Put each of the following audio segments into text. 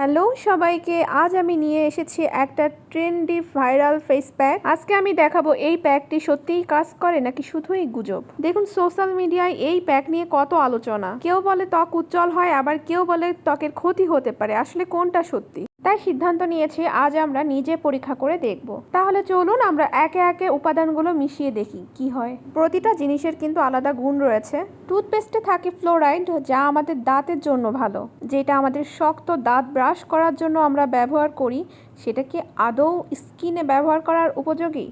Hello সবাইকে, আজ আমি নিয়ে এসেছি একটা ট্রেন্ডি ভাইরাল ফেস প্যাক আজকে আমি দেখাবো এই প্যাকটি সত্যিই কাজ করে নাকি শুধুই গুজব? দেখুন সোশ্যাল মিডিয়ায় এই প্যাক নিয়ে কত আলোচনা। কেউ বলে ত্বক উজ্জ্বল হয়, আবার কেউ বলে ত্বকের ক্ষতি হতে পারে। আসলে কোনটা সত্যি? তাই সিদ্ধান্ত নিয়েছি আজ আমরা নিজে পরীক্ষা করে দেখব। তাহলে চলুন আমরা একে একে উপাদানগুলো মিশিয়ে দেখি, কি হয়? প্রতিটা জিনিসের কিন্তু আলাদা গুণ রয়েছে। টুথপেস্টে থাকে ফ্লোরাইড, যা আমাদের দাঁতের জন্য ভালো। যেটা আমাদের শক্ত দাঁত ব্রাশ করার জন্য আমরা ব্যবহার করি সেটা কি আদৌ স্কিনে ব্যবহার করার উপযোগী?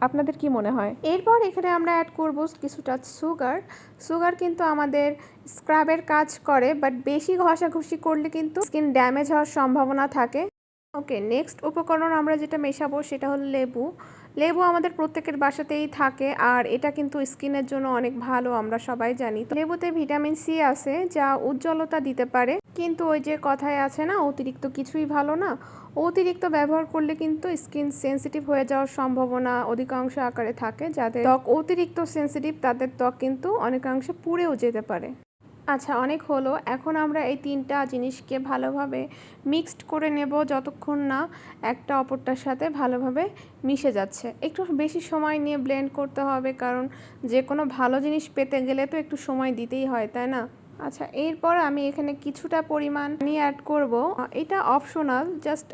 আপনাদের কি মনে হয়? এরপর এখানে আমরা অ্যাড করব কিছুটা সুগার সুগার কিন্তু আমাদের স্ক্রাবের কাজ করে বাট বেশি ঘষাঘষি করলে কিন্তু স্কিন ড্যামেজ হওয়ার সম্ভাবনা থাকে। ওকে নেক্সট উপকরণ আমরা যেটা মেশাবো সেটা হলো লেবু। লেবু আমাদের প্রত্যেকের বাসাতেই থাকে, আর এটা কিন্তু স্কিনের জন্য অনেক ভালো, আমরা সবাই জানি। লেবুতে ভিটামিন সি আছে, যা উজ্জ্বলতা দিতে পারে, কিন্তু ওই যে কথায় আছে না, অতিরিক্ত কিছুই ভালো না। অতিরিক্ত ব্যবহার করলে কিন্তু স্কিন সেন্সিটিভ হয়ে যাওয়ার সম্ভাবনা অধিকাংশ আকারে থাকে, যাদের ত্বক অতিরিক্ত সেন্সিটিভ, তাদের ত্বক কিন্তু অনেকাংশে পুড়েও যেতে পারে। আচ্ছা অনেক হলো। এখন আমরা এই তিনটা জিনিসকে ভালোভাবে মিক্সড করে নেব যতক্ষণ না একটা অপরটার সাথে ভালোভাবে মিশে যাচ্ছে। একটু বেশি সময় নিয়ে ব্লেন্ড করতে হবে, কারণ যে কোনো ভালো জিনিস পেতে গেলে তো একটু সময় দিতেই হয়, তাই না? আচ্ছা এরপর আমি এখানে কিছুটা পরিমাণ নিয়ে অ্যাড করব। এটা অপশনাল জাস্ট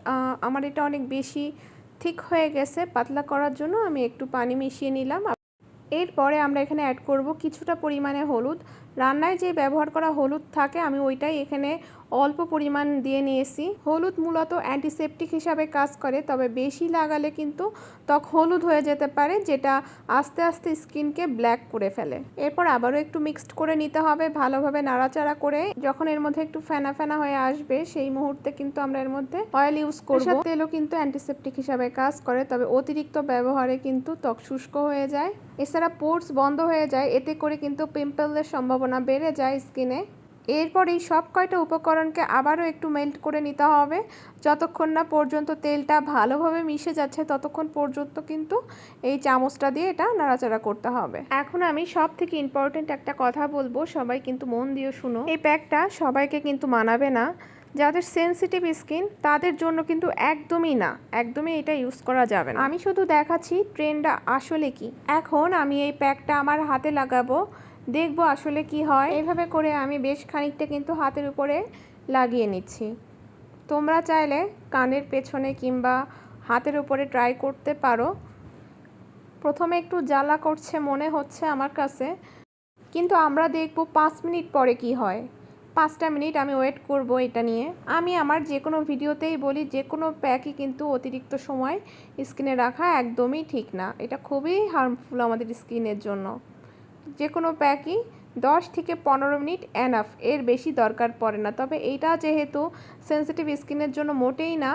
আমার এটা অনেক বেশি ঠিক হয়ে গেছে, পাতলা করার জন্য আমি একটু পানি মিশিয়ে নিলাম। এরপরে আমরা এখানে অ্যাড করব কিছুটা পরিমাণে হলুদ রান্নায় যে ব্যবহার করা হলুদ থাকে আমি ওইটাই এখানে অল্প পরিমাণ দিয়ে নিয়েছি। হলুদ মূলত অ্যান্টিসেপটিক হিসাবে কাজ করে তবে বেশি লাগালে কিন্তু ত্বক হলুদ হয়ে যেতে পারে যেটা আস্তে আস্তে স্কিনকে ব্ল্যাক করে ফেলে। এরপর আবারও একটু মিক্সড করে নিতে হবে ভালোভাবে নাড়াচাড়া করে। যখন এর মধ্যে একটু ফেনা ফেনা হয়ে আসবে সেই মুহূর্তে কিন্তু আমরা এর মধ্যে অয়েল ইউজ করব। তেলও কিন্তু অ্যান্টিসেপটিক হিসাবে কাজ করে তবে অতিরিক্ত ব্যবহারে কিন্তু ত্বক শুষ্ক হয়ে যায়। এছাড়া পোর্টস বন্ধ হয়ে যায় এতে করে কিন্তু পিম্পলের সম্ভাবনা বেড়ে যায় স্কিনে। এরপর এই সব কয়টা উপকরণকে আবারও একটু মেল্ট করে নিতে হবে। যতক্ষণ না পর্যন্ত তেলটা ভালোভাবে মিশে যাচ্ছে, ততক্ষণ পর্যন্ত কিন্তু এই চামচটা দিয়ে এটা নাড়াচাড়া করতে হবে। এখন আমি সব থেকে ইম্পর্টেন্ট একটা কথা বলব, সবাই কিন্তু মন দিয়ে শুনো। এই প্যাকটা সবাইকে কিন্তু মানাবে না। যাদের সেন্সিটিভ স্কিন তাদের জন্য কিন্তু একদমই না। একদমই এটা ইউজ করা যাবে না। আমি শুধু দেখাচ্ছি ট্রেন্ডটা আসলে কি। এখন আমি এই প্যাকটা আমার হাতে লাগাবো। দেখব আসলে কি হয়। এইভাবে করে আমি বেশ খানিকটা কিন্তু হাতের উপরে লাগিয়ে নিচ্ছি। তোমরা চাইলে কানের পেছনে কিংবা হাতের উপরে ট্রাই করতে পারো। প্রথমে একটু জ্বালা করছে মনে হচ্ছে আমার কাছে। কিন্তু আমরা দেখব পাঁচ মিনিট পরে কি হয়। পাঁচটা মিনিট আমি ওয়েট করব এটা নিয়ে। আমি আমার যে কোনো ভিডিওতেই বলি যে কোনো প্যাকই কিন্তু অতিরিক্ত সময় স্কিনে রাখা একদমই ঠিক না। এটা খুবই হার্মফুল আমাদের স্কিনের জন্য। যে কোনো প্যাকই দশ থেকে পনেরো মিনিট অ্যানাফ এর বেশি দরকার পড়ে না। তবে এইটা যেহেতু সেন্সিটিভ স্কিনের জন্য মোটেই না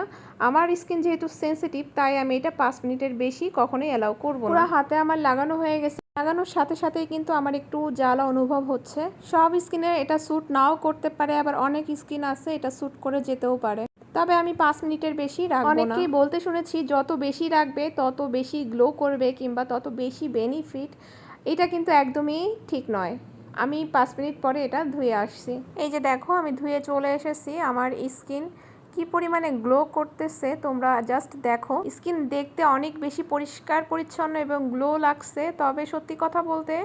আমার স্কিন যেহেতু সেন্সিটিভ তাই আমি এটা পাঁচ মিনিটের বেশি কখনোই অ্যালাউ করব পুরো হাতে আমার লাগানো হয়ে গেছে। লাগানোর সাথে সাথেই কিন্তু আমার একটু জ্বালা অনুভব হচ্ছে। সব স্কিনে এটা স্যুট নাও করতে পারে আবার অনেক স্কিন আছে এটা স্যুট করে যেতেও পারে। তবে আমি পাঁচ মিনিটের বেশি রাখব অনেকেই বলতে শুনেছি যত বেশি রাখবে তত বেশি গ্লো করবে কিংবা তত বেশি বেনিফিট এটা কিন্তু একদমই ঠিক নয়। আমি পাঁচ মিনিট পরে এটা ধুয়ে আসছি। এই যে দেখো, আমি ধুয়ে চলে এসেছি আমার স্কিন। কি পরিমাণে গ্লো করতেছে তোমরা জাস্ট দেখো। স্কিন দেখতে অনেক বেশি পরিষ্কার, পরিচ্ছন্ন এবং গ্লো লাগছে। তবে সত্যি কথা বলতে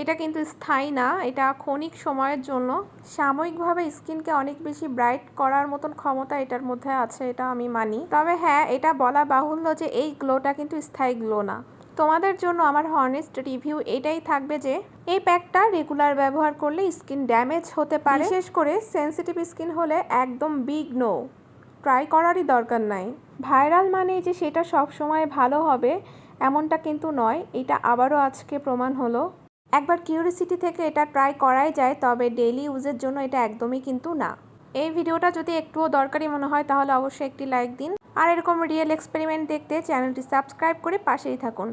এটা কিন্তু স্থায়ী না, এটা ক্ষণিক সময়ের জন্য। সাময়িকভাবে স্কিনকে অনেক বেশি ব্রাইট করার মতন ক্ষমতা এটার মধ্যে আছে, এটা আমি মানি। তবে হ্যাঁ এটা বলা বাহুল্য যে এই গ্লোটা কিন্তু স্থায়ী গ্লো না। তোমাদের জন্য আমার হনেস্ট রিভিউ এটাই থাকবে যে, এই প্যাকটা রেগুলার ব্যবহার করলে স্কিন ড্যামেজ হতে পারে। বিশেষ করে সেন্সিটিভ স্কিন হলে একদম বিগ নো। ট্রাই করারই দরকার নাই। ভাইরাল মানে যে সেটা সব সময় ভালো হবে, এমনটা কিন্তু নয়। এটা আবারও আজকে প্রমাণ হলো। একবার কিউরিসিটি থেকে এটা ট্রাই করাই যায়, তবে ডেইলি ইউজের জন্য এটা একদমই কিন্তু না। এই ভিডিওটা যদি একটুও দরকারি মনে হয়, তাহলে অবশ্যই একটি লাইক দিন। আর এরকম রিয়েল এক্সপেরিমেন্ট দেখতে চ্যানেলটি সাবস্ক্রাইব করে পাশেই থাকুন।